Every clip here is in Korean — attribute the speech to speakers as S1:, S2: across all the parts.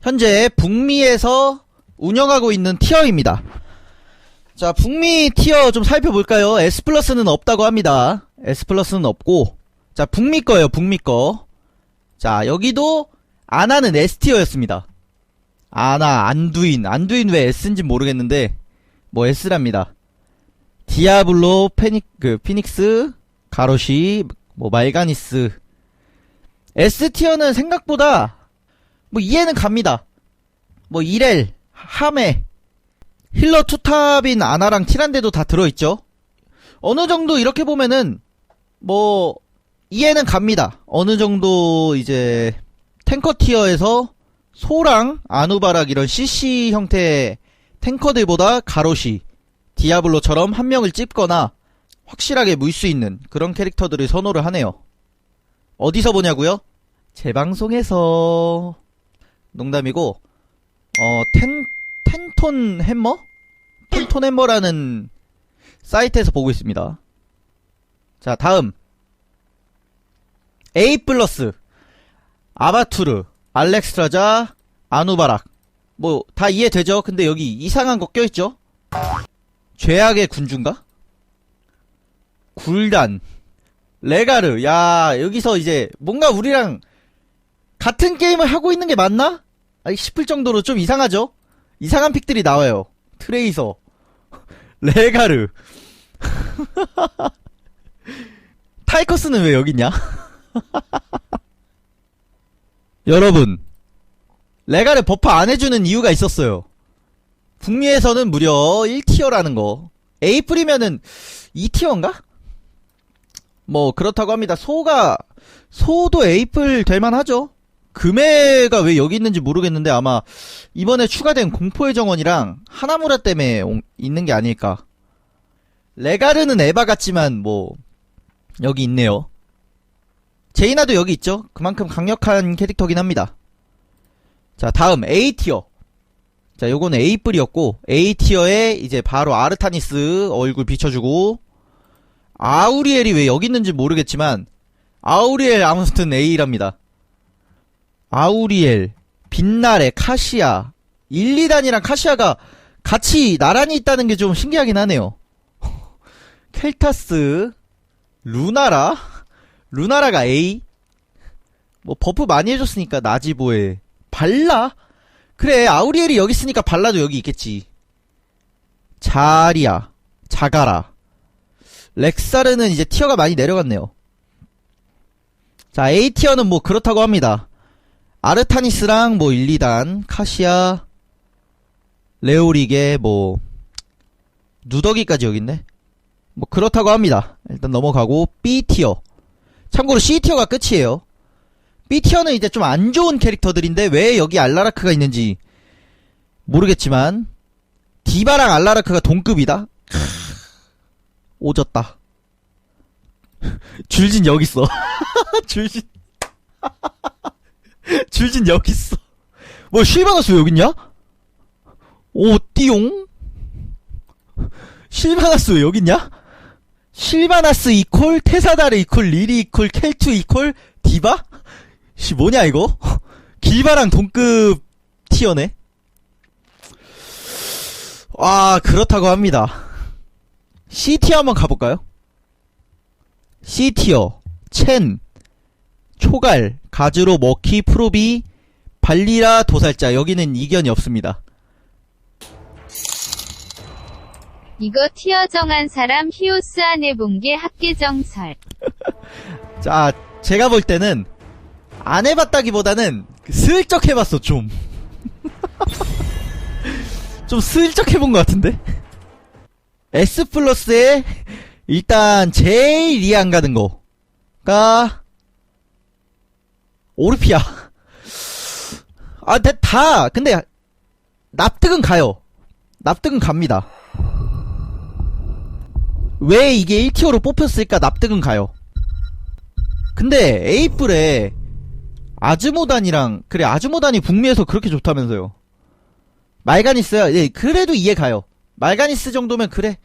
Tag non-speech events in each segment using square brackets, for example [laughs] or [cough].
S1: 현재 북미에서 운영하고 있는 티어입니다. 자, 북미 티어 좀 살펴볼까요? S 플러스는 없다고 합니다. S 플러스는 없고, 자, 북미 거예요, 북미 거. 자, 여기도 아나는 S 티어였습니다. 아나, 안두인, 안두인 왜 S인지 모르겠는데, 뭐 S랍니다. 디아블로, 페닉, 그, 피닉스, 가로시, 뭐 말가니스. S 티어는 생각보다, 뭐 이해는 갑니다. 뭐 이렐, 하메, 힐러 투탑인 아나랑 티란데도 다 들어있죠. 어느 정도 이렇게 보면은 뭐 이해는 갑니다. 어느 정도 이제 탱커 티어에서 소랑 아누바락 이런 CC 형태의 탱커들보다 가로시, 디아블로처럼 한 명을 찝거나 확실하게 물 수 있는 그런 캐릭터들을 선호를 하네요. 어디서 보냐고요? 제 방송에서 농담이고 어 텐, 텐톤 햄머? 텐톤 햄머라는 사이트에서 보고 있습니다. 자, 다음. A 플러스, 아바투르, 알렉스트라자, 아누바락. 뭐, 다 이해되죠? 근데 여기 이상한 거 껴있죠? 죄악의 군주인가? 굴단, 레가르. 야, 여기서 이제 뭔가 우리랑 같은 게임을 하고 있는 게 맞나? 싶을 정도로 좀 이상하죠? 이상한 픽들이 나와요. 트레이서, [laughs] 레가르. [laughs] 타이커스는 왜 여기 있냐? [laughs] 여러분, 레가르 버프 안 해주는 이유가 있었어요. 북미에서는 무려 1티어라는 거. 에이프리면은 2티어인가? 뭐, 그렇다고 합니다. 소가, 소도 에이플 될만 하죠? 금해가 왜 여기 있는지 모르겠는데 아마 이번에 추가된 공포의 정원이랑 하나무라 때문에 온- 있는 게 아닐까. 레가르는 에바 같지만 뭐 여기 있네요. 제이나도 여기 있죠. 그만큼 강력한 캐릭터긴 합니다. 자 다음 A 티어. 자 요거는 A 뿔이었고 A 티어에 이제 바로 아르타니스 얼굴 비춰주고 아우리엘이 왜 여기 있는지 모르겠지만 아우리엘 아무튼 A랍니다. 아우리엘, 빛나래, 카시아, 1, 2단이랑 카시아가 같이 나란히 있다는 게 좀 신기하긴 하네요. [laughs] 켈타스, 루나라, 루나라가 A, 뭐 버프 많이 해줬으니까 나지보에, 발라? 그래, 아우리엘이 여기 있으니까 발라도 여기 있겠지. 자리야, 자가라. 렉사르는 이제 티어가 많이 내려갔네요. 자, A 티어는 뭐 그렇다고 합니다. 아르타니스랑 뭐 1, 2단, 카시아, 레오리게, 뭐, 누더기까지 여기 있네? 뭐, 그렇다고 합니다. 일단 넘어가고, B티어. 참고로 C티어가 끝이에요. B티어는 이제 좀 안 좋은 캐릭터들인데, 왜 여기 알라라크가 있는지 모르겠지만, 디바랑 알라라크가 동급이다? 크, [laughs] 오졌다. [laughs] 줄진 여기 있어. [laughs] 줄진. 줄진 여기 있어. 뭐 실바나스 왜 여기 있냐? 오 띠용. 실바나스 왜 여기 있냐? 실바나스 이콜 테사다르 이콜 리리 이콜 켈투 이콜 디바? 씨 뭐냐 이거? 길바랑 동급 티어네. 아 그렇다고 합니다. C티어 한번 가볼까요? C티어 첸 초갈, 가즈로, 머키, 프로비, 발리라, 도살자. 여기는 이견이 없습니다.
S2: 이거 티어 정한 사람 히오스 안 해본 게 학계정설. [laughs]
S1: 자, 제가 볼 때는 안 해봤다기보다는 그 슬쩍 해봤어, 좀. [laughs] 좀 슬쩍 해본 것 같은데? S 플러스에 일단 제일 이해 안 가는 거가 오르피아. 아, 근데 다, 근데, 납득은 가요. 납득은 갑니다. 왜 이게 1티어로 뽑혔을까 납득은 가요. 근데, 에이플에, 아즈모단이랑, 그래, 아즈모단이 북미에서 그렇게 좋다면서요. 말가니스야, 예, 그래도 이해 가요. 말가니스 정도면 그래.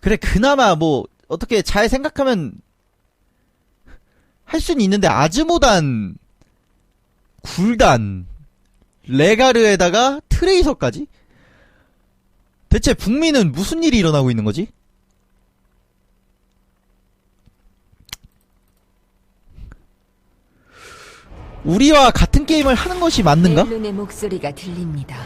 S1: 그래, 그나마 뭐, 어떻게 잘 생각하면 할 수는 있는데 아즈모단 굴단 레가르에다가 트레이서까지? 대체 북미는 무슨 일이 일어나고 있는 거지? 우리와 같은 게임을 하는 것이 맞는가?
S3: 멜룬의 목소리가 들립니다.